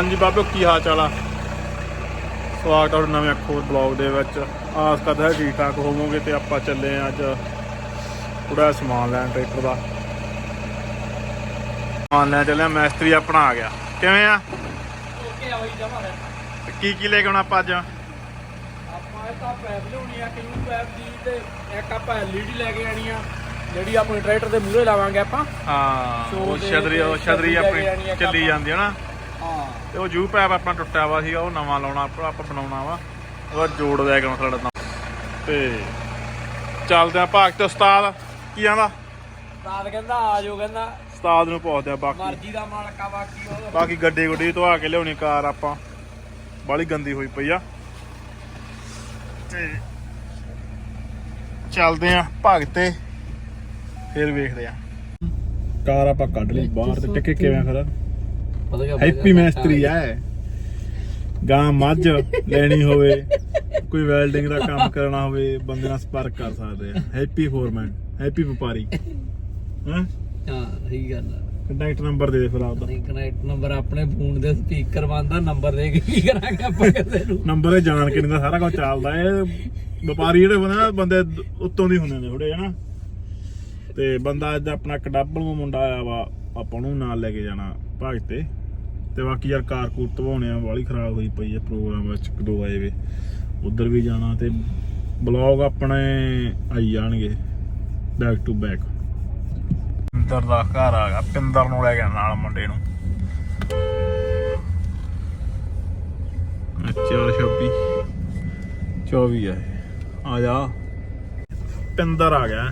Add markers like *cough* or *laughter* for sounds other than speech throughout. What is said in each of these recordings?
ਹਾਂਜੀ ਬਾਬਿਓ ਕੀ ਹਾਲ ਚਾਲ ਆ? ਸਵਾਗਤ ਹੈ ਨਵੇਂ ਅਖੋਰ ਬਲੌਗ ਦੇ ਵਿੱਚ। ਆਸ ਕਰਦਾ ਹੈ ਠੀਕ ਠਾਕ ਹੋਵੋਗੇ ਤੇ ਆਪਾਂ ਚੱਲੇ ਆ ਅੱਜ ਥੋੜਾ ਸਮਾਨ ਲੈਣ ਟਰੈਕਟਰ ਦਾ। ਸਮਾਨ ਲੈਣ ਚੱਲੇ ਮੈਸਤਰੀ ਆਪਣਾ ਆ ਗਿਆ। ਕਿਵੇਂ ਆ? ਓਕੇ ਆ ਬਈ ਜਮਾ ਤੇ ਕੀ ਕੀ ਲੈ ਕੇ ਆਉਣਾ ਆਪਾਂ ਅੱਜ? ਆਪਾਂ ਇਹ ਤਾਂ ਪੈਪ ਲਿਆਉਣੀ ਆ ਕਿਊ ਪੈਪ ਦੀ ਤੇ ਇੱਕ ਆਪਾਂ ਐਲਈਡੀ ਲੈ ਕੇ ਆਣੀ ਆ ਜਿਹੜੀ ਆਪਣੇ ਟਰੈਕਟਰ ਦੇ ਮੂਹਰੇ ਲਾਵਾਂਗੇ ਆਪਾਂ। ਹਾਂ ਉਹ ਛਤਰੀ ਉਹ ਛਤਰੀ ਆਪਣੀ ਚੱਲੀ। ਜਾਂਦੀ ਹੈ ਨਾ। ਹਾਂ ਤੇ ਉਹ ਜੂ ਪੈਪ ਆਪਣਾ ਟੁੱਟਿਆ ਵਾ ਸੀਗਾ ਉਹ ਨਵਾਂ ਲਾਉਣਾ ਆਪਾਂ ਆਪਾਂ ਬਣਾਉਣਾ ਵਾ। ਉਹ ਜੋੜ ਦਿਆ ਕਰਨਾ ਸਾਡਾ ਤਾਂ ਤੇ ਚੱਲਦੇ ਆ ਭਾਗ ਤੇ ਉਸਤਾਦ ਕੀ ਆਂਦਾ ਤਾਦ ਕਹਿੰਦਾ ਆ ਜਾਓ ਕਹਿੰਦਾ। ਉਸਤਾਦ ਨੂੰ ਪੁੱਛਦੇ ਆ ਬਾਕੀ। ਮਰਜ਼ੀ ਦਾ ਮਾਲਕ ਆ ਬਾਕੀ ਉਹ। ਬਾਕੀ ਗੱਡੀ ਗੁੱਡੀ ਧਵਾ ਕੇ ਲਿਆਉਣੀ ਕਾਰ ਆਪਾਂ। ਬਾਲੀ ਗੰਦੀ ਹੋਈ ਪਈ ਆ। ਤੇ ਚੱਲਦੇ ਆ ਭਾਗ ਤੇ ਫਿਰ ਵੇਖਦੇ ਆ। ਕਾਰ ਆਪਾਂ ਕੱਢ ਲਈ ਬਾਹਰ ਤੇ ਟਿੱਕੇ ਕਿਵੇਂ ਫਿਰ? ਹੈਪੀ ਮੈਸਤਰੀ ਆ ਗਾਂ ਮੱਝ ਲੈਣੀ ਹੋਵੇ ਕੋਈ ਵੈਲਡਿੰਗ ਦਾ ਕੰਮ ਕਰਨਾ ਹੋਵੇ ਬੰਦੇ ਨਾਲ ਸੰਪਰਕ ਕਰ ਸਕਦੇ ਆ। ਹੈਪੀ ਫੋਰਮੈਨ ਹੈਪੀ ਵਪਾਰੀ। ਹਾਂ? ਹਾਂ ਸਹੀ ਗੱਲ ਆ। ਕੰਟੈਕਟ ਨੰਬਰ ਦੇ ਦੇ ਫਿਰ ਆਪਦਾ ਨਹੀਂ ਕਨੈਕਟ ਨੰਬਰ ਆਪਣੇ ਫੋਨ ਦੇ ਸਪੀਕਰ ਬੰਦਾ ਨੰਬਰ ਦੇ ਕੇ ਕੀ ਕਰਾਂਗੇ ਆਪਾਂ ਕਿਸੇ ਨੂੰ? ਨੰਬਰ ਇਹ ਜਾਣ ਕੇ ਨਹੀਂ ਦਾ ਸਾਰਾ ਕੁਝ ਚੱਲਦਾ। ਇਹ ਵਪਾਰੀ ਜਿਹੜੇ ਬੰਦੇ ਬੰਦੇ ਉੱਤੋਂ ਦੀ ਹੁੰਦੇ ਨੇ ਥੋੜੇ ਹਨਾ ਤੇ ਬੰਦਾ ਅੱਜ ਆਪਣਾ ਇੱਕ ਡੱਬਲ ਨੂੰ ਮੁੰਡਾ ਆਇਆ ਵਾ ਆਪਾਂ ਨੂੰ ਨਾਲ ਲੈ ਕੇ ਜਾਣਾ ਭਾਗ ਤੇ। ਤੇ ਬਾਕੀ ਯਾਰ ਕਾਰ ਕੂਰ ਧਵਾਉਣੇ ਆ ਵਾਲੀ ਖਰਾਬ ਹੋਈ ਪਈ ਹੈ ਪ੍ਰੋਗਰਾਮ ਵਿੱਚ ਦੋ ਆਏ ਵੇ। ਉਧਰ ਵੀ ਜਾਣਾ ਤੇ ਬਲੌਗ ਆਪਣੇ ਆਈ ਜਾਣਗੇ। ਬੈਕ ਟੂ ਬੈਕ ਪਿੰਦਰ ਦਾ ਘਰ ਆ ਗਿਆ। ਪਿੰਦਰ ਨੂੰ ਲੈ ਕੇ ਨਾਲ ਮੁੰਡੇ ਨੂੰ। ਅੱਛਾ 26 24 ਆ। ਆ ਜਾ। ਪਿੰਦਰ ਆ ਗਿਆ।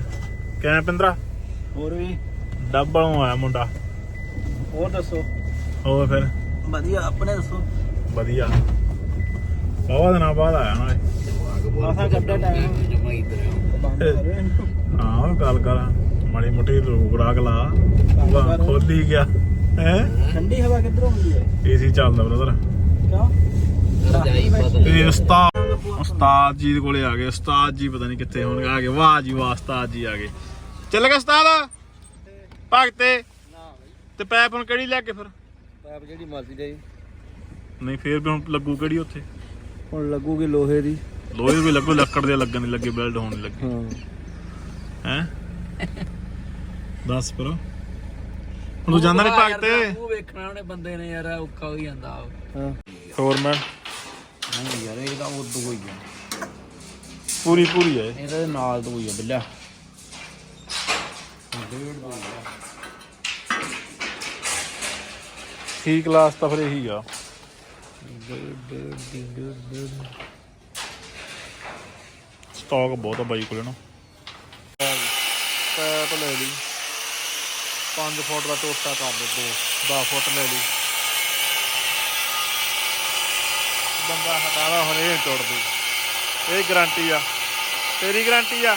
ਕਿਵੇਂ ਪਿੰਦਰਾ? ਹੋਰ ਵੀ। ਡੱਬਲੋਂ ਆਇਆ ਮੁੰਡਾ। ਹੋਰ ਦੱਸੋ। ਹੋਰ ਫਿਰ? ਵਧੀਆ ਆਪਣੇ ਦੱਸੋ। ਵਧੀਆ। ਬਹੁਤ ਦਿਨਾਂ ਬਾਅਦ ਆਇਆ ਨਾਲੇ ਆਸਾ ਕੱਢਿਆ ਟਾਈਮ ਹਾਂ ਉਹ ਗੱਲ ਕਰ। ਮਾੜੀ ਮੋਟੀ ਰਾਕ ਲਾ। ਖੋਲੀ ਗਿਆ। ਹੈ? ਠੰਡੀ ਹਵਾ ਕਿੱਧਰੋਂ ਹੁੰਦੀ ਹੈ? ਏਸੀ ਚੱਲਦਾ ਬ੍ਰਦਰ ਕਿਉਂ? ਤੇ ਉਸਤਾਦ ਉਸਤਾਦ ਜੀ ਦੇ ਕੋਲੇ ਆ ਗਏ। ਉਸਤਾਦ ਜੀ ਪਤਾ ਨਹੀਂ ਕਿੱਥੇ ਹੋਣਗੇ। ਆ ਗਏ। ਵਾਹ ਜੀ ਵਾਹ ਉਸਤਾਦ ਜੀ ਆ ਗਏ। ਚੱਲ ਗਏ ਉਸਤਾਦ। ਭਗਤੇ। ਤੇ ਪੈਪ ਹੁਣ ਕਿਹੜੀ ਲੈ ਕੇ ਫਿਰ? ਪੈਪ ਜਿਹੜੀ ਮਰਜ਼ੀ ਦੇ ਨਹੀਂ ਫੇਰ ਵੀ ਹੁਣ ਲੱਗੂ ਕਿਹੜੀ ਉੱਥੇ? ਹੁਣ ਲੱਗੂਗੀ ਲੋਹੇ ਦੀ। ਲੋਹੇ ਵੀ ਲੱਗੂ ਲੱਕੜ ਦੇ ਲੱਗਣ ਨਹੀਂ ਲੱਗੇ ਬੈਲਟ ਹੋਣ ਨਹੀਂ ਲੱਗੇ। ਹਾਂ। ਹੈ? ਦੱਸ ਪਰ। ਹੁਣ ਤੂੰ ਜਾਂਦਾ ਨਹੀਂ ਭਗਤੇ? ਉਹ ਵੇਖਣਾ ਉਹਨੇ ਬੰਦੇ ਨੇ ਯਾਰ ਔਖਾ ਹੋ ਜਾਂਦਾ ਹਾਂ। ਫੋਰਮੈਨ ਨਹੀਂ ਯਾਰ ਇਹ ਤਾਂ ਉਦੋਂ ਹੋਈ ਆ। ਪੂਰੀ ਪੂਰੀ ਹੈ ਇਹ। ਤਾਂ ਨਾਲ ਤੋਂ ਹੋਈ ਆ ਬਿੱਲਾ। ਠੀਕ ਕਲਾਸ ਤਾਂ ਫਿਰ ਇਹੀ ਆ। ਸਟਾਕ ਬਹੁਤ ਆ ਬਾਈ ਕੋਲੇ ਨਾ। ਪੈਪ ਲੈ ਲਈ। 5 ਫੁੱਟ ਦਾ ਟੋਟਾ ਕਰ ਦੇ ਦੋ 10 ਫੁੱਟ ਲੈ ਲਈ। ਬੰਦਾ ਹਟਾਵਾ, ਹੁਣ ਇਹ ਟੁੱਟ ਦੂ ਇਹ ਗਾਰੰਟੀ ਆ। ਤੇਰੀ ਗਾਰੰਟੀ ਆ।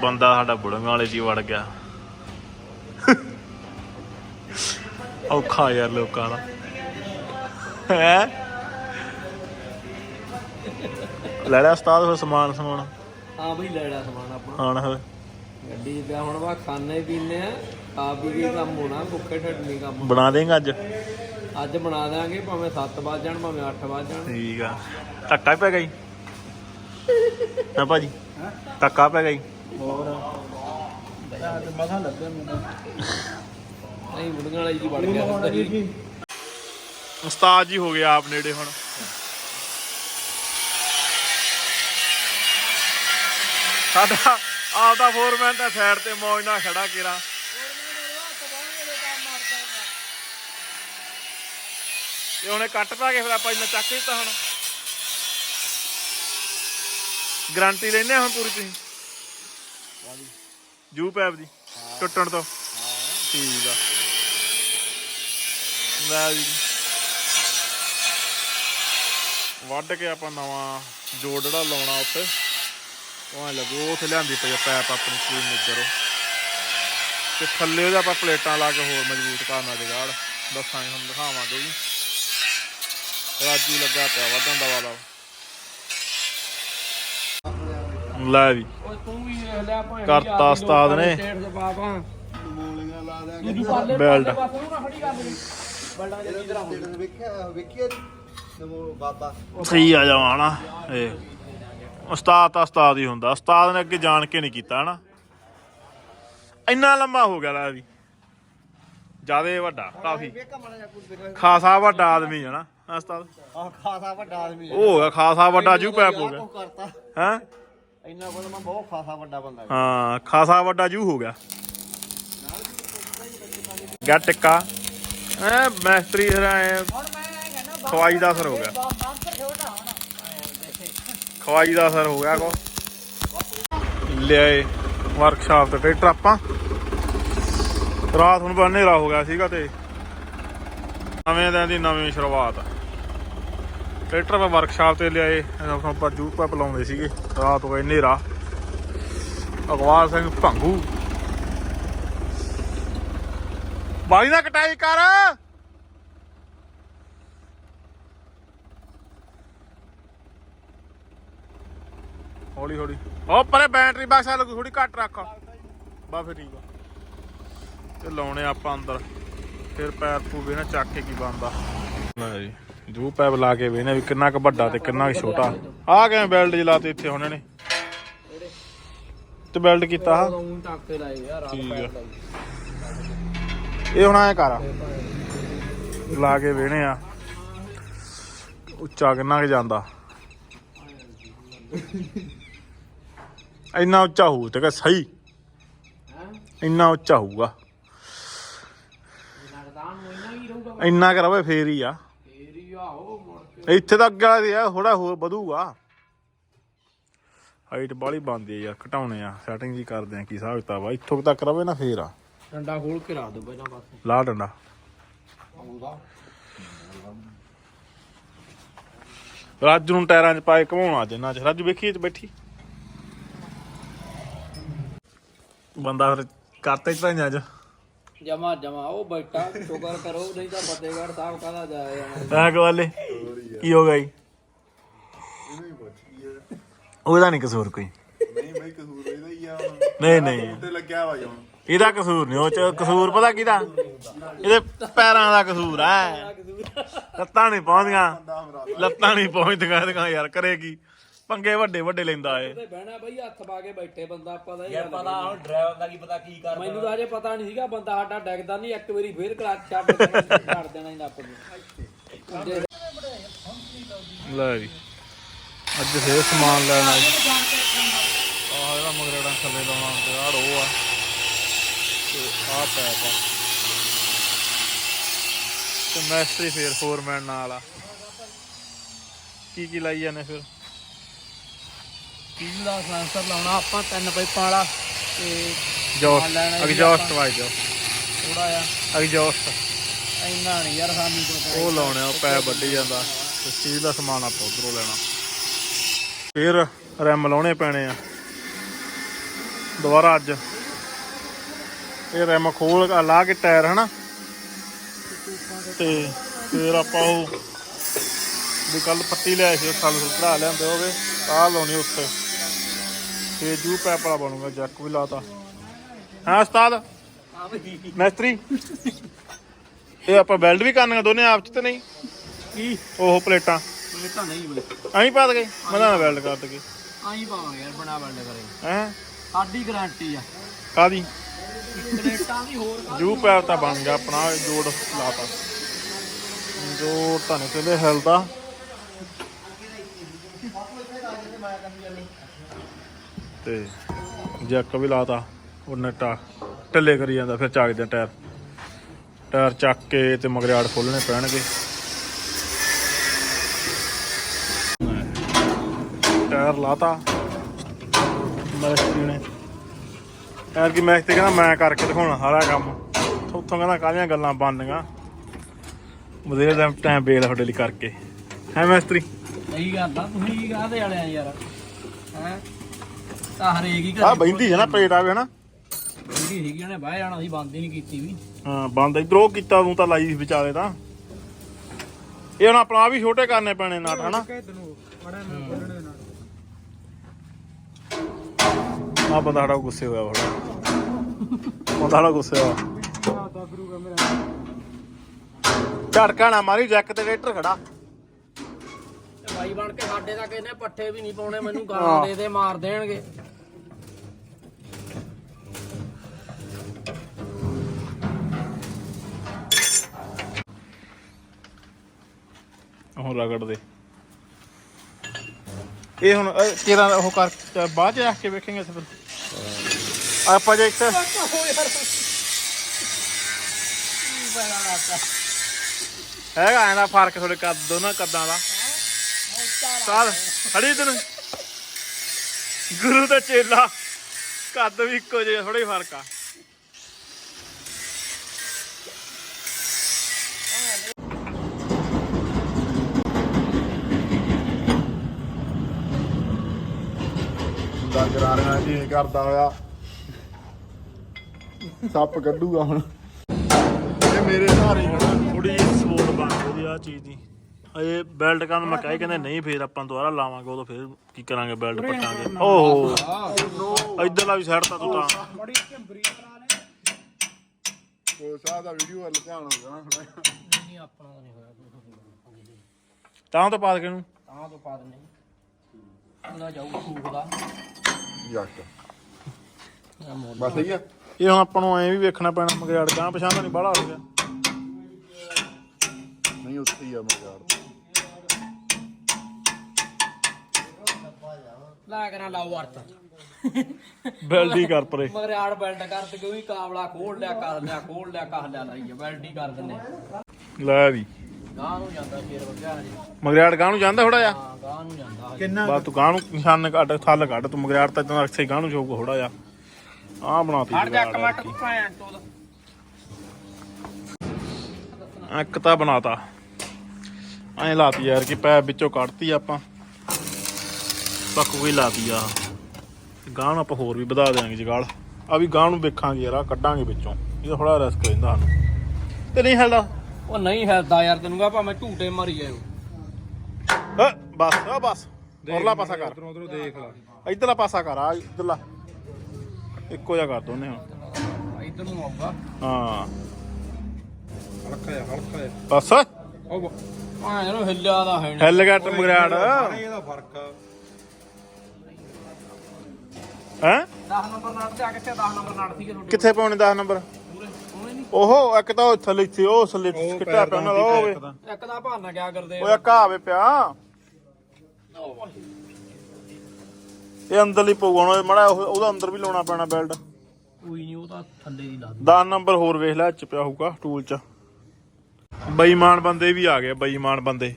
ਬੰਦਾ ਸਾਡਾ ਬੁੜੀਆਂ ਵਾਲੇ ਜੀ ਵੜ ਗਿਆ। ਔਖਾ ਯਾਰ ਲੋਕਾਂ ਦਾ। ਹੈ? ਲੈ ਲੈ ਉਸਤਾਦ ਫਿਰ ਸਮਾਨ ਸਮਾਨ। ਹਾਂ ਬਈ ਲੈੜਾ ਸਮਾਨ ਆਪਣਾ। ਹਾਂ ਫਿਰ। ਗੱਡੀ ਤੇ ਹੁਣ ਵਾ ਖਾਣੇ ਪੀਣੇ ਆ ਖਾ ਪੀ ਕੇ ਕੰਮ ਹੋਣਾ ਭੁੱਖੇ ਢਿੱਡ ਨਹੀਂ ਕੰਮ। ਬਣਾ ਦੇਂਗਾ ਅੱਜ? ਅੱਜ ਬਣਾ ਦਾਂਗੇ ਭਾਵੇਂ 7 ਵਜ ਜਾਣ ਭਾਵੇਂ 8 ਵਜ ਜਾਣ। ਠੀਕ ਆ। ਹੀ ਪੈ ਗਈ ਹਾਂ ਭਾਜੀ? ਧੱਕਾ ਪੈ ਗਈ ਹੋਰ? ਮਸਾਂ ਲੱਗਾ ਮੈਨੂੰ। ਨਹੀਂ ਮੁੰਡਿਆਂ ਵਾਲੀ ਜੀ ਵੜ ਗਿਆ ਉਸਤਾਦ ਜੀ ਹੋ ਗਿਆ ਆਪ ਨੇੜੇ ਹੁਣ। ਸਾਡਾ ਆਪਦਾ ਫੋਰਮੈਨ ਤਾਂ ਸਾਈਡ ਤੇ ਮੌਜ ਨਾਲ ਖੜਾ ਕੇਰਾ। ਤੇ ਉਹਨੇ ਕੱਟ ਪਾ ਕੇ ਫਿਰ ਆਪਾਂ ਇੰਨਾ ਚੱਕ ਦਿੱਤਾ ਹੁਣ। ਗਾਰੰਟੀ ਲੈਣੇ ਹੁਣ ਪੂਰੀ ਤੁਸੀਂ। ਜੂ ਪੈਪ ਦੀ ਟੁੱਟਣ ਤੋਂ। ਠੀਕ ਆ। ਲੈ ਜੀ ਵੱਢ ਕੇ ਆਪਾਂ ਨਵਾਂ ਜੋੜ ਜਿਹੜਾ ਲਾਉਣਾ ਉੱਤੇ ਉਹ ਲੱਗੂ ਉੱਥੇ ਲਿਆਂਦੀ ਪਈ ਪੈਪ ਆਪਣੀ ਸਕਰੀਨ ਨਿੱਜਰ ਤੇ ਥੱਲੇ ਉਹਦੇ ਆਪਾਂ ਪਲੇਟਾਂ ਲਾ ਕੇ ਹੋਰ ਮਜ਼ਬੂਤ ਕਰਨਾ ਜਗਾੜ। ਦੱਸਾਂਗੇ ਤੁਹਾਨੂੰ ਦਿਖਾਵਾਂਗੇ ਜੀ। ਰਾਜੂ ਲੱਗਾ ਪਿਆ ਵਧਣ ਦਾ ਵਾਲਾ। ਲੈ ਵੀ। ਓਏ ਤੂੰ ਵੀ ਵੇਖ ਲਿਆ ਭਾਵੇਂ ਕਰਤਾ ਉਸਤਾਦ ਨੇ। ਸਟੇਟ ਦੇ ਬਾਬਾ ਮੂਲੀਆਂ ਲਾ ਦਿਆਂਗੇ ਦੂਜੀ ਪਾਲੇ ਬੈਲਟ। ਪਾਸੇ ਪਾਸੇ ਨੂੰ ਨਾ ਖੜੀ ਕਰ ਦੇ ਬਲਡਾਂ ਦੇ ਕਿਧਰ ਆਉਂਦੀ ਤੇਰੇ ਵੇਖਿਆ ਵੇਖਿਆ ਨਮੋ ਬਾਬਾ ਸਹੀ ਆ ਜਾਵਾਂ ਨਾ ਇਹ। ਉਸਤਾਦ ਤਾਂ ਉਸਤਾਦ ਹੀ ਹੁੰਦਾ। ਉਸਤਾਦ ਨੇ ਅੱਗੇ ਜਾਣ ਕੇ ਨਹੀਂ ਕੀਤਾ ਹਨਾ। ਇੰਨਾ ਲੰਮਾ ਹੋ ਗਿਆ ਲੈ ਵੀ। ਜਿਆਦੇ ਵੱਡਾ ਕਾਫੀ। ਵੇਖਾ ਮਾੜਾ ਜਿਹਾ ਕੁਝ ਵੇਖਾ ਖਾਸਾ ਵੱਡਾ ਆਦਮੀ ਹੈ ਨਾ ਉਸਤਾਦ। ਆਹ ਖਾਸਾ ਵੱਡਾ ਆਦਮੀ ਉਹ ਹੋ ਗਿਆ ਖਾਸਾ ਵੱਡਾ ਜੂ ਪੈਪ ਹੋ ਗਿਆ। ਕਰਤਾ। ਹੈ? ਇੰਨਾ ਕੋਲ ਮੈਂ ਬਹੁਤ ਖਾਸਾ ਵੱਡਾ ਬੰਦਾ ਹਾਂ, ਖਾਸਾ ਵੱਡਾ ਜੂ ਹੋ ਗਿਆ। ਗਿਆ ਟਿੱਕਾ। ਐ ਮੈਸਤਰੀ ਫਿਰ ਐ, ਖਵਾਈ ਦਾ ਅਸਰ ਹੋ ਗਿਆ। ਖਵਾਈ ਦਾ ਅਸਰ ਹੋ ਗਿਆ ਕੋ। ਲਿਆਏ ਵਰਕਸ਼ਾਪ ਤੇ ਟਰੈਕਟਰ ਆਪਾਂ ਰਾਤ ਹੁਣ ਬਾ ਹਨੇਰਾ ਹੋ ਗਿਆ ਸੀਗਾ ਤੇ ਨਵੇਂ ਦਿਨ ਦੀ ਨਵੀਂ ਸ਼ੁਰੂਆਤ। ਟਰੈਕਟਰ ਆਪਾਂ ਵਰਕਸ਼ਾਪ ਤੇ ਲਿਆਏ ਆਪਾਂ ਆਪਾਂ ਜੂ ਪੈਪ ਲਾਉਂਦੇ ਸੀਗੇ, ਰਾਤ ਹੋ ਗਈ ਹਨੇਰਾ। ਅਗਵਾਲ ਸਿੰਘ ਭੰਗੂ। ਬਾਈ ਨਾ ਕਟਾਈ ਕਰ। ਹੌਲੀ ਹੌਲੀ। ਉਹ ਪਰੇ ਬੈਟਰੀ ਬਾਕਸ ਆ ਲੱਗੂ ਥੋੜੀ ਘੱਟ ਰੱਖ। ਬਾ ਫਿਰ ਠੀਕ ਆ। ਤੇ ਲਾਉਣੇ ਆਪਾਂ ਅੰਦਰ। ਫਿਰ ਪੈਰ ਪੂਵੇ ਨਾ ਚੱਕ ਕੇ ਕੀ ਬੰਦਾ ਲੈ ਜੀ। ਜੂ ਪੈਪ ਲਾ ਕੇ ਵੇਨੇ ਵੀ ਕਿੰਨਾ ਕੁ ਵੱਡਾ ਤੇ ਕਿੰਨਾ ਕੁ ਛੋਟਾ। ਆ ਕਿਵੇਂ ਬੈਲਟ ਜਲਾਤੇ ਇੱਥੇ ਹੁਣ ਨੇ ਤੇ ਬੈਲਟ ਕੀਤਾ ਆ ਉਂ ਟੱਕ ਤੇ ਲਾਏ ਯਾਰ ਠੀਕ ਆ। ਇਹ ਹੁਣ ਐ ਕਰ। ਲਾ ਕੇ ਵੇਣੇ ਆ ਉੱਚਾ ਕਿੰਨਾ ਕੁ ਜਾਂਦਾ। ਇੰਨਾ ਉੱਚਾ ਹੋਊ ਤੇ ਕਿ ਸਹੀ। ਇੰਨਾ ਉੱਚਾ ਹੋਊਗਾ। ਇੰਨਾ ਹੀ ਕਰ ਰਵੇ ਫੇਰ ਹੀ ਆ। ਫੇਰ ਹੀ ਆਓ ਮੁੜ ਕੇ ਇੱਥੇ ਤਾਂ ਅੱਗੇ ਵਾਲਾ ਆ ਥੋੜਾ ਹੋਰ ਵਧੂਗਾ। ਹਾਈਟ ਬਾਲੀ ਬੰਦੀ ਆ ਯਾਰ ਘਟਾਉਣੇ ਆ। ਸੈਟਿੰਗ ਜੀ ਕਰਦੇ ਆ ਕੀ ਹਿਸਾਬ ਕਿਤਾਬ ਆ। ਇੱਥੋਂ ਤੱਕ ਰਵੇ ਨਾ ਫੇਰ ਆ। ਡੰਡਾ ਖੋਲ ਕੇ ਰੱਖ ਦੋ ਪਹਿਲਾਂ ਬਸ। ਲਾ ਡੰਡਾ। ਆਉਂਦਾ। ਰਾਜੂ ਨੂੰ ਟਾਇਰਾਂ 'ਚ ਪਾਏ ਘਮਾਉਣਾ ਅੱਜ ਇਹਨਾਂ 'ਚ। ਰਾਜੂ ਵੇਖੀ 'ਚ ਬੈਠੀ? ਬੰਦਾ ਫਿਰ ਕਰਤਾ ਹੀ ਭਾਈਆਂ 'ਚ। ਜਮਾ ਜਮਾ। ਉਹ ਬੈਠਾ ਸ਼ੁਕਰ ਕਰੋ ਨਹੀਂ ਤਾਂ ਫਤਿਹਗੜ੍ਹ ਸਾਹਿਬ ਕਾਹਦਾ ਜਾਇਆ ਜਾਣਾ ਐ ਗਵਾਲੇ ਕੀ ਹੋ ਜੀ? ਉਹਦਾ ਨਹੀਂ ਕਸੂਰ ਕੋਈ। ਨਹੀਂ ਬਈ ਕਸੂਰ ਇਹਦਾ ਹੀ ਆ ਨਹੀਂ ਨਹੀਂ। ਤੇ ਲੱਗਿਆ ਵਾ ਹੁਣ। ਇਹਦਾ ਕਸੂਰ ਨਹੀਂ ਉਹ ਚ ਕਸੂਰ ਪਤਾ ਕਿਹਦਾ? ਇਹਦੇ ਪੈਰਾਂ ਦਾ ਕਸੂਰ ਐ ਲੱਤਾਂ ਨਹੀਂ ਪਹੁੰਚਦੀਆਂ। ਲੱਤਾਂ ਨਹੀਂ ਪਹੁੰਚਦੀਆਂ ਇਹਦੀਆਂ ਯਾਰ ਕਰੇਗੀ। ਪੰਗੇ ਵੱਡੇ ਵੱਡੇ ਲੈਂਦਾ ਏ। ਤੇ ਬਹਿਣਾ ਬਈ ਹੱਥ ਪਾ ਕੇ ਬੈਠੇ ਬੰਦਾ ਆਪਾਂ ਦਾ ਯਾਰ ਪਤਾ ਹੁਣ ਡਰਾਈਵਰ ਦਾ ਕੀ ਪਤਾ ਕੀ ਕਰ ਮੈਨੂੰ ਤਾਂ ਅਜੇ ਪਤਾ ਨਹੀਂ ਸੀਗਾ ਬੰਦਾ ਸਾਡਾ ਡੈਗਦਾ ਨਹੀਂ ਇੱਕ ਵਾਰੀ ਫੇਰ ਕਲਾਸ ਛੱਡ ਛੱਡ ਦੇਣਾ ਹੀ ਨੱਪ ਨੂੰ। ਲੈ ਵੀ ਅੱਜ ਫੇਰ ਸਮਾਨ ਲੈਣ ਆਏ। ਆਹ ਇਹਦਾ ਮਗਰੜਾ ਥੱਲੇ ਲਾਉਣਾ ਤੇ ਆਹ ਰੋ ਆ। ਤੇ ਆਹ ਪੈਪ ਆ। ਤੇ ਮੈਸਤਰੀ ਫੇਰ ਫੋਰਮੈਨ ਨਾਲ ਆ। ਕੀ ਕੀ ਲਾਈ ਜਾਂਦੇ ਫਿਰ? ਪੀਲ ਦਾ ਸੈਂਸਰ ਲਾਉਣਾ ਆਪਾਂ ਤਿੰਨ ਪਾਈਪਾਂ ਵਾਲਾ ਤੇ ਲੈਣਾ ਜੀ ਐਗਜ਼ੌਸਟ ਵਾਈ ਜੋ ਥੋੜਾ ਆ ਐਗਜ਼ੌਸਟ ਇੰਨਾ ਨਹੀਂ ਯਾਰ ਸਾਨੂੰ ਪਤਾ ਉਹ ਲਾਉਣੇ ਆ ਉਹ ਪੈਪ ਵੱਢੀ ਜਾਂਦਾ। ਤੇ ਸਟੀਲ ਦਾ ਸਮਾਨ ਆਪਾਂ ਉਧਰੋਂ ਲੈਣਾ। ਫਿਰ ਰੈਮ ਲਾਉਣੇ ਪੈਣੇ ਆ। ਦੁਬਾਰਾ ਅੱਜ। ਇਹ ਰੈਮ ਖੋਲ ਕੇ ਲਾ ਕੇ ਟਾਇਰ ਹਨਾ? ਤੇ ਫਿਰ ਆਪਾਂ ਉਹ ਵੀ ਕੱਲ ਪੱਟੀ ਲਿਆਏ ਸੀ ਕੱਲ ਸੁਲਝਾ ਲਿਆਂਦੇ ਹੋਵੇ ਆਹ ਲਾਉਣੀ ਉੱਤੇ ਤੇ ਜੂ ਪੈਪ ਵਾਲਾ ਬਣੂਗਾ ਜੱਕ ਵੀ ਲਾਤਾ। ਹਾਂ ਉਸਤਾਦ? ਮੈਸਤਰੀ? ਇਹ ਆਪਾਂ ਵੈਲਡ ਵੀ ਕਰਨੀਆਂ ਦੋਨੇ ਆਪ ਚ ਤੇ ਨਹੀਂ? ਕੀ? ਉਹ ਪਲੇਟਾਂ। ਤਾਂ ਨਹੀਂ ਬਈ ਐਂ ਪਾ ਦਗੇ ਮੈਂ ਤਾਂ ਵੈਲਡ ਕਰ ਦਗੇ। ਆਈ ਪਾਵਾਂਗੇ ਯਾਰ ਬਣਾ ਬਣਨੇ ਕਰੇ। ਹੈ? ਸਾਡੀ ਗਾਰੰਟੀ ਆ। ਕਾਦੀ ਪਲੇਟਾਂ ਦੀ ਹੋਰ? ਜੂ ਪੈਪ ਤਾਂ ਬਣ ਗਿਆ ਆਪਣਾ ਜੋੜ ਲਾਤਾ। ਜੋੜ ਤਾਂ ਨਹੀਂ ਕਹਿੰਦੇ ਹਿਲਦਾ ਤੇ ਜੈਕ ਵੀ ਲਾਤਾ, ਉਹ ਨਟਾ ਢਿੱਲੇ ਕਰੀ ਜਾਂਦਾ, ਫਿਰ ਚੱਕਦੇ ਟਾਇਰ। ਟਾਇਰ ਚੱਕ ਕੇ ਤੇ ਮਗਰਿਆੜ ਖੋਲਣੇ ਪੈਣਗੇ। ਟਾਇਰ ਲਾਤਾ। ਮੈਸਤਰੀ ਨੇ। ਯਾਰ ਕਿ ਮੈਸਤਰੀ ਕਹਿੰਦਾ, ਮੈਂ ਕਰਕੇ ਦਿਖਾਉਣਾ ਸਾਰਾ ਕੰਮ। ਉੱਥੋਂ ਕਹਿੰਦਾ, ਕਾਹਦੀਆਂ ਗੱਲਾਂ ਬਣਨੀਆਂ? ਵਧੇਰੇ ਟਾਈਮ ਟਾਈਮ ਵੇਲ ਤੁਹਾਡੇ ਲਈ ਕਰਕੇ। ਹੈ, ਮਿਸਤਰੀ? ਸਹੀ ਗੱਲ ਆ, ਤੁਸੀਂ ਕਾਹਦੇ ਵਾਲੇ ਯਾਰ? ਹੈ? ਤਾਂ ਹਰੇਕ ਹੀ ਆ ਬੈਂਦੀ ਹੈ ਨਾ ਪਲੇਟ ਆਵੇ ਹਨਾ ਜਿਹੜੀ ਸੀਗੀ ਉਹਨੇ ਬਾਹਰ ਜਾਣਾ ਸੀ ਬੰਦ ਹੀ ਨਹੀਂ ਕੀਤੀ ਵੀ ਹਾਂ ਬੰਦ ਇਧਰੋਂ ਕੀਤਾ ਤੂੰ ਤਾਂ ਲਾਈ ਸੀ ਵਿਚਾਲੇ ਤਾਂ। ਇਹ ਹੁਣ ਆਪਣਾ ਆਹ ਵੀ ਛੋਟੇ ਕਰਨੇ ਪੈਣੇ ਨਾਟ ਹਨਾ? ਆ ਬੰਦਾ ਸਾਡਾ ਗੁੱਸੇ ਹੋਇਆ ਬੜਾ। ਬੰਦਾ ਸਾਡਾ ਗੁੱਸੇ ਹੋਇਆ। ਝੜਕਾ ਨਾ ਮਾਰੀ ਜੈਕ ਤੇ ਟਰੈਕਟਰ ਖੜਾ। ਬਾਈ ਬਣ ਕੇ ਸਾਡੇ ਤਾਂ ਕਹਿੰਦੇ ਪੱਠੇ ਵੀ ਨਹੀਂ ਪਾਉਣੇ ਮੈਨੂੰ ਗਾਲਾਂ ਦੇ ਦੇ ਮਾਰ ਦੇਣਗੇ। ਹੁਣ ਰਗੜ ਦੇ। ਇਹ ਹੁਣ ਅਹ, ਤੇਰਾ ਉਹ ਕਰ ਬਾਅਦ ਚ ਰੱਖ ਕੇ ਵੇਖਾਂਗੇ ਅਸੀਂ ਫਿਰ। ਆਪਾਂ ਜੇ ਇੱਥੇ ਹੈਗਾ ਐਨਾ ਫ਼ਰਕ ਥੋੜੇ ਕੱਦ ਦੋਨਾਂ ਕੱਦਾਂ ਦਾ। ਚੱਲ ਖੜੀ ਤੈਨੂੰ ਗੁਰੂ ਦਾ ਚੇਲਾ ਕੱਦ ਵੀ ਇੱਕੋ ਜਿਹਾ ਥੋੜਾ ਹੀ ਫ਼ਰਕ ਆ। ਡੰਗਰ ਆ ਰਿਹਾ ਜੀ ਕਰਦਾ ਹੋਇਆ। ਸੱਪ ਕੱਢੂਗਾ ਹੁਣ। ਇਹ ਮੇਰੇ ਸਹਾਰੇ ਖੜਾ ਥੋੜੀ ਜਿਹੀ ਸਪੋਰਟ ਬਣ ਉਹਦੀ ਆ ਚੀਜ਼ ਦੀ। ਇਹ ਬੈਲਟ ਕਰਨ ਮੈਂ ਕਹੇ ਕਹਿੰਦੇ ਨਹੀਂ ਫੇਰ ਆਪਾਂ ਦੁਬਾਰਾ ਲਾਵਾਂਗੇ ਉਦੋਂ ਫੇਰ ਕੀ ਕਰਾਂਗੇ ਬੈਲਟ ਪੱਟਾਂਗੇ। ਓਹੋ। ਇਧਰਲਾ ਵੀ ਸਾਈਡ ਤਾਂ ਤੂੰ ਤਾਂ। ਉਹ ਸਾਹ ਦਾ ਵੀਡੀਓ ਵੱਲ ਧਿਆਨ ਹੋ ਜਾਣਾ ਥੋੜਾ ਨਹੀਂ ਆਪਣਾ ਤਾਂ ਨਹੀਂ ਹੋਇਆ ਤਾਂ ਤਾਂ ਪਾ ਦੇ ਨੂੰ ਤਾਂ ਤੋਂ ਪਾ ਦਿੰਦੇ ਉਹਦਾ ਜਾਊਗਾ ਸੂਕ ਦਾ। ਬਸ ਸਹੀ ਆ? ਇਹ ਹੁਣ ਆਪਾਂ ਨੂੰ ਐਂ ਵੀ ਵੇਖਣਾ ਪੈਣਾ ਮਗਿਆੜ ਗਾਂ ਪਛਾਣ ਨਹੀਂ ਬਾਹਲਾ ਹੋ ਗਿਆ। ਨਹੀਂ ਉੱਥੇ ਹੀ ਆ ਮਗਾਰ ਲਾ ਕਰਾਂ ਲਾਓ ਵਰਤ ਬੈਲਟ ਹੀ ਕਰ ਪਰੇ। ਮਗਰ ਆੜ ਬੈਲਟ ਕਰ ਤੇ ਕੋਈ ਕਾਬਲਾ ਖੋਲ ਲਿਆ ਕਰ ਲਿਆ ਖੋਲ ਲਿਆ ਕਹ ਲਿਆ ਲਾਈਏ ਬੈਲਟ ਹੀ ਕਰ ਦਿੰਨੇ ਲੈ ਵੀ। ਗਾਂ ਨੂੰ ਜਾਂਦਾ ਸ਼ੇਰ ਵਰਗਾ ਹਜੇ ਮਗਿਆੜ ਗਾਂ ਨੂੰ ਜਾਂਦਾ ਥੋੜਾ ਜਿਹਾ? ਹਾਂ ਗਾਂ ਨੂੰ ਜਾਂਦਾ ਕਿੰਨਾ ਬਸ ਤੂੰ ਗਾਂ ਨੂੰ ਨਿਸ਼ਾਨ ਕੱਢ ਥੱਲ ਕੱਢ ਤੂੰ ਮਗਿਆੜ ਤਾਂ ਇਦਾਂ ਅਕਸੇ ਗਾਂ ਨੂੰ ਜਾਊਗਾ ਥੋੜਾ ਜਿਹਾ। ਆਹ ਬਣਾਤੀ ਹਟ ਜਾ ਮਗਿਆੜ ਇੱਕ ਮਿੰਟ ਭੈਣ ਚੋਦ ਇੱਕ ਤਾਂ ਬਣਾਤਾ। ਐਂ ਲਾਤੀ ਯਾਰ ਕਿ ਪੈ ਵਿੱਚੋਂ ਕੱਢਤੀ ਆਪਾਂ। ਪੱਕ ਕੋਈ ਲਾਤੀ ਆ। ਗਾਂ ਨੂੰ ਆਪਾਂ ਹੋਰ ਵੀ ਵਧਾ ਦੇਾਂਗੇ ਜਗਾਲ ਆ ਵੀ ਗਾਂ ਨੂੰ ਵੇਖਾਂਗੇ ਯਾਰ ਆ ਕੱਢਾਂਗੇ ਵਿੱਚੋਂ। ਇਹ ਥੋੜਾ ਰਿਸਕ ਲੈਂਦਾ ਸਾਨੂੰ। ਤੇ ਨਹੀਂ ਹਲਦਾ? ਉਹ ਨਹੀਂ ਹਿਲਦਾ ਯਾਰ ਤੈਨੂੰ ਕਹਾਂ ਭਾਵੇਂ ਝੂਟੇ ਮਾਰੀ ਹ? ਬਸ ਆ ਬਸ। ਹੋਰਲਾ ਪਾਸਾ ਕਰ। ਉਧਰੋਂ ਦੇਖ ਲੈ। ਇਧਰਲਾ ਪਾਸਾ ਕਰ ਆ ਇਧਰਲਾ। ਇੱਕੋ ਜਿਹਾ ਕਰ ਦੋਨੇ ਹੁਣ। ਇੱਧਰ ਨੂੰ ਆਊਗਾ। ਹਾਂ। ਹਲਕਾ ਜਿਹਾ ਹਲਕਾ ਜਿਹਾ। ਬਸ। ਉਹ ਹਾਂ ਇਹਨੂੰ ਹਿੱਲਿਆ ਦਾ ਹੈ ਨਹੀਂ ਹਿੱਲ ਗਿਆ ਟਮਗਰਾੜ। ਇਹਦਾ ਫ਼ਰਕ ਆ। ਹੈ? 10 ਨੰਬਰ ਨੜ ਤੇ ਆ ਕਿੱਥੇ 10 ਨੰਬਰ ਨੜ ਸੀਗੇ ਤੁਹਾਡੇ। ਕਿੱਥੇ ਪਾਉਣੇ 10 ਨੰਬਰ? ਪੂਰੇ ਉਹਨੇ ਨਹੀਂ। ਓਹੋ ਇੱਕ ਤਾਂ ਉਹ ਥੱਲੇ ਇੱਥੇ ਉਹ ਥੱਲੇ ਕਿੱਟਾ ਪਿਆ ਉਹਨਾਂ ਦਾ ਉਹ ਹੋਵੇ ਇੱਕ ਦਾ ਭਾਰਨਾ ਕਿਆ ਕਰਦੇ ਇੱਕ ਆਵੇ ਪਿਆ। ਇਹ ਅੰਦਰਲੀ ਪਊਗਾ ਹੁਣ ਮੜਾ ਉਹਦਾ ਅੰਦਰ ਵੀ ਲਾਉਣਾ ਪੈਣਾ ਬੈਲਟ। ਕੋਈ ਨਹੀਂ ਉਹ ਤਾਂ ਥੱਲੇ ਦੀ ਲਾ ਦੂੰ 10 ਨੰਬਰ ਹੋਰ ਵੇਖ ਲੈ ਚ ਪਿਆ ਹੋਊਗਾ ਟੂਲ ਚ। ਬੇਈਮਾਨ ਬੰਦੇ ਵੀ ਆ ਗਏ ਬੇਈਮਾਨ ਬੰਦੇ।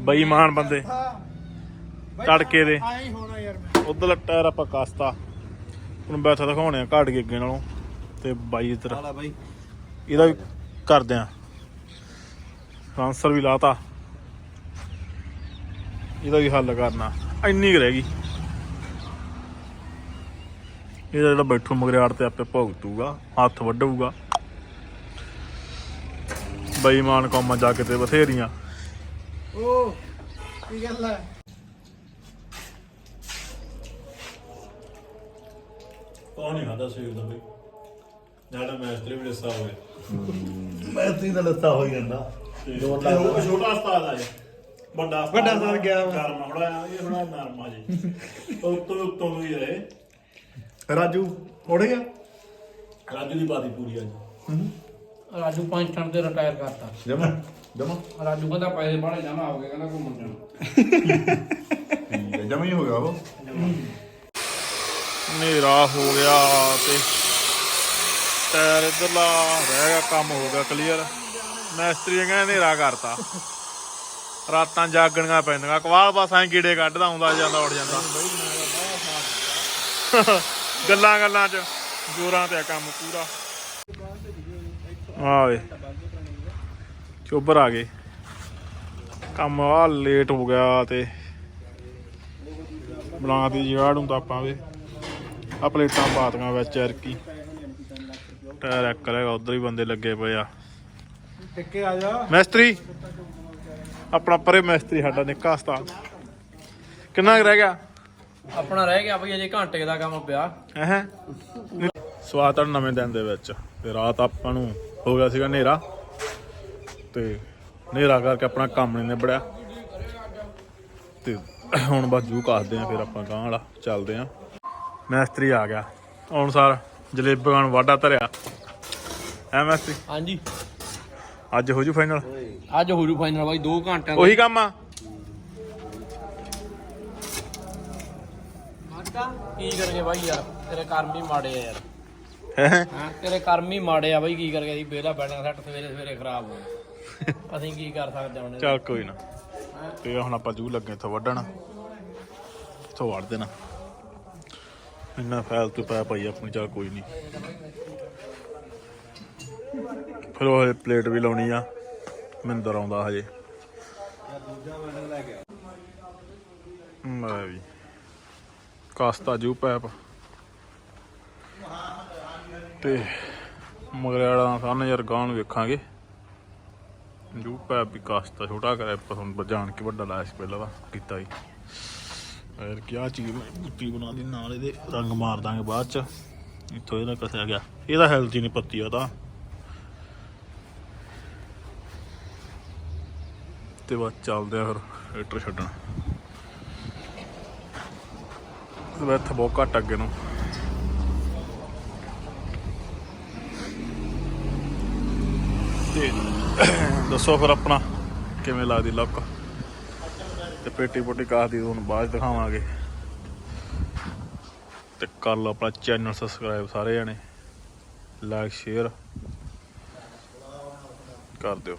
ਬੇਈਮਾਨ ਬੰਦੇ। ਤੜਕੇ ਦੇ। ਆਈ ਹੋਣਾ ਯਾਰ ਮੈਂ। ਉਧਰ ਟਾਇਰ ਆਪਾਂ ਕਸਤਾ। ਹੁਣ ਬੈਠਾ ਦਿਖਾਉਣੇ ਆ ਘਾਟ ਕੇ ਅੱਗੇ ਨਾਲੋਂ। ਤੇ ਬਾਈ ਇਧਰ। ਹਾਲਾ ਬਾਈ। ਇਹਦਾ ਵੀ ਕਰਦੇ ਆ। ਟ੍ਰਾਂਸਫਰ ਵੀ ਲਾਤਾ। ਇਹਦਾ ਵੀ ਹੱਲ ਕਰਨਾ। ਇੰਨੀ ਕੁ ਰਹਿ ਗਈ। ਇਹਦਾ ਜਿਹੜਾ ਬੈਠੂ ਮਗਰਿਆੜ ਤੇ ਆਪੇ ਭੁਗਤੂਗਾ। ਹੱਥ ਵੱਢੂਗਾ। ਬੇਈਮਾਨ ਕੌਮਾਂ ਜਾ ਕੇ ਤੇ ਬਥੇਰੀਆਂ। ਉਹ ਕੀ ਗੱਲ ਹੈ ਕੌਣ ਨਹੀਂ ਖਾਦਾ ਸਵੇਰ ਦਾ ਬਈ? ਜਿਹੜਾ ਮੈਸਤਰੀ ਵੀ ਲੱਸਾ ਹੋਵੇ। ਮੈਸਤਰੀ ਦਾ ਲੱਸਾ ਹੋ ਜਾਂਦਾ। ਤੇ ਉਹ ਛੋਟਾ ਉਸਤਾਦ ਆ ਜੀ ਵੱਡਾ ਉਸਤਾਦ ਵੱਡਾ ਉਸਤਾਦ ਗਿਆ ਵਾ। ਗਰਮ ਥੋੜਾ ਆ ਇਹ ਥੋੜਾ ਨਰਮ ਆ ਜੀ। ਉਹ *laughs* ਉੱਤੋਂ ਉੱਤੋਂ ਹੀ ਰਹੇ। ਰਾਜੂ ਉੜ ਗਿਆ? ਰਾਜੂ ਦੀ ਬਾਦੀ ਪੂਰੀ ਆ ਜੀ। ਰਾਜੂ ਪੰਜ ਟਨ ਤੇ ਰਿਟਾਇਰ ਕਰਤਾ। ਜਮਾ ਜਮਾ। ਰਾਜੂ ਕਹਿੰਦਾ ਪੈਸੇ ਬਾਹਲੇ ਜਮਾ ਹੋ ਗਏ ਕਹਿੰਦਾ ਘੁੰਮਣ ਜਾਣਾ। ਜਮਾ ਹੀ ਹੋ ਗਿਆ ਉਹ। ਹਨੇਰਾ ਹੋ ਗਿਆ ਤੇ ਟਾਇਰ ਇਧਰਲਾ ਰਹਿ ਗਿਆ, ਕੰਮ ਹੋ ਗਿਆ ਕਲੀਅਰ ਮੈਸਤਰੀ ਨੇ ਕਹਿੰਦਾ ਹਨੇਰਾ ਕਰਤਾ। ਰਾਤਾਂ ਜਾਗਣੀਆਂ ਪੈਂਦੀਆਂ, ਕਵਾਲ ਬਸ ਐਂ ਕੀੜੇ ਕੱਢਦਾ ਆਉਂਦਾ ਜਾਂਦਾ, ਉੱਠ ਜਾਂਦਾ। ਗੱਲਾਂ ਗੱਲਾਂ ਚ ਜੋਰਾਂ ਤੇ ਕੰਮ ਪੂਰਾ। ਆਵੇ ਵੇ, ਚੋਬਰ ਆ ਗਏ। ਕੰਮ ਆ ਲੇਟ ਹੋ ਗਿਆ ਤੇ ਬਣਾ ਦੀ ਜਗਾੜ ਹੁੰਦਾ ਆਪਾਂ ਵੇ। ਆ ਪਲੇਟਾਂ ਪਾਤੀਆਂ ਵਿੱਚ ਐਰਕੀ ਟਾਇਰ ਇੱਕ ਰਹੇਗਾ ਉਧਰ ਹੀ ਬੰਦੇ ਲੱਗੇ ਪਏ ਆ। ਟਿੱਕੇ ਆ ਜਾ। ਮੈਸਤਰੀ ਆਪਣਾ ਪਰੇ ਮੈਸਤਰੀ ਸਾਡਾ ਨਿੱਕਾ ਉਸਤਾਦ। ਕਿੰਨਾ ਕੁ ਰਹਿ ਗਿਆ? ਆਪਣਾ ਰਹਿ ਗਿਆ ਬਈ ਅਜੇ ਘੰਟੇ ਦਾ ਕੰਮ ਪਿਆ। ਹੈ? ਸਵਾਦ ਆ ਨਵੇਂ ਦਿਨ ਦੇ ਵਿੱਚ ਤੇ ਰਾਤ ਆਪਾਂ ਨੂੰ ਹੋ ਗਿਆ ਸੀਗਾ ਹਨੇਰਾ। ਤੇ ਹਨੇਰਾ ਕਰਕੇ ਆਪਣਾ ਕੰਮ ਨਹੀਂ ਨਿਬੜਿਆ। ਤੇ ਹੁਣ ਬਸ ਜੂ ਕਾਸਦੇ ਆ ਫਿਰ ਆਪਾਂ ਗਾਂ ਵਾਲਾ ਚੱਲਦੇ ਆ। ਮੈਸਤਰੀ ਆ ਗਿਆ। ਹੁਣ ਸਾਰ ਜਲੇਬਾਂ ਨੂੰ ਵਾਢਾ ਧਰਿਆ। ਐ ਮੈਸਤਰੀ? ਹਾਂਜੀ। ਅੱਜ ਹੋ ਜੂ ਫਾਈਨਲ ਅੱਜ ਹੋ ਜੂ ਫਾਈਨਲ ਬਾਈ 2 ਘੰਟਿਆਂ ਉਹੀ ਕੰਮ ਆ। ਕੀ ਕਰਾਂਗੇ ਬਾਈ ਯਾਰ? ਤੇਰੇ ਕਰਮ ਹੀ ਮਾੜੇ ਆ ਯਾਰ। ਹੈਂ? ਹਾਂ? ਤੇਰੇ ਕਰਮ ਹੀ ਮਾੜੇ ਆ ਬਾਈ ਕੀ ਕਰਕੇ ਅਸੀਂ ਬੇਲਾ ਬੈਠਾ ਸੱਟ ਸਵੇਰੇ ਸਵੇਰੇ ਖਰਾਬ ਹੋ। ਅਸੀਂ ਕੀ ਕਰ ਸਕਦੇ ਹੁਣ ਚੱਲ ਕੋਈ ਨਾ। ਤੇ ਹੁਣ ਆਪਾਂ ਜੂ ਲੱਗੇ ਇੱਥੋਂ ਵੱਢਣ। ਇੱਥੋਂ ਵੱਢ ਦੇਣਾ। ਇੰਨਾ ਫਾਲਤੂ ਪੈ ਪਈ ਆਪਣੀ, ਚੱਲ ਕੋਈ ਨਹੀਂ ਫਿਰ ਉਹ ਹਜੇ ਪਲੇਟ ਵੀ ਲਾਉਣੀ ਆ। ਮਿੰਦਰ ਆਉਂਦਾ ਹਜੇ। ਮੈਂ ਵੀ। ਕਾਸਤਾ ਜੂ ਪੈਪ। ਤੇ ਮਗਰਿਆੜਾ ਸਾਨ ਯਾਰ ਗਾਂ ਨੂੰ ਵੇਖਾਂਗੇ। ਜੂ ਪੈਪ ਵੀ ਕਾਸਤਾ ਛੋਟਾ ਕਰਿਆ ਪਰ ਹੁਣ ਜਾਣ ਕੇ ਵੱਡਾ ਲਾਇਆ ਸੀ ਪਹਿਲਾਂ ਵਾ ਕੀਤਾ ਹੀ ਫਿਰ ਕਿਆ ਚੀਜ਼ ਬਣਾਈ, ਬੁੱਤੀ ਬਣਾ ਦੀ ਨਾਲ ਇਹਦੇ ਰੰਗ ਮਾਰ ਦਾਂਗੇ ਬਾਅਦ ਚ। ਇੱਥੋਂ ਇਹਦਾ ਕਸਿਆ ਗਿਆ? ਇਹਦਾ ਹੈਲਥ ਹੀ ਨਹੀਂ ਪੱਤੀ ਆ ਤਾਂ ਤੇ ਬਾਅਦ ਚੱਲਦੇ ਆ ਫਿਰ ਹੀਟਰ ਛੱਡਣ। ਤੇ ਬੈਠ ਬਹੁਤ ਘੱਟ ਅੱਗੇ ਨੂੰ। ਤੇ ਦੱਸੋ ਫਿਰ ਆਪਣਾ ਕਿਵੇਂ ਲੱਗਦੀ ਲੱਕ ਤੇ ਪੇਟੀ ਪੋਟੀ ਕਾਹ ਦੀ ਤੁਹਾਨੂੰ ਬਾਅਦ ਦਿਖਾਵਾਂਗੇ। ਤੇ ਕਰ ਲਓ ਆਪਣਾ ਚੈਨਲ ਸਬਸਕ੍ਰਾਈਬ ਸਾਰੇ ਜਣੇ। ਲਾਈਕ ਸ਼ੇਅਰ ਕਰ ਦਿਓ।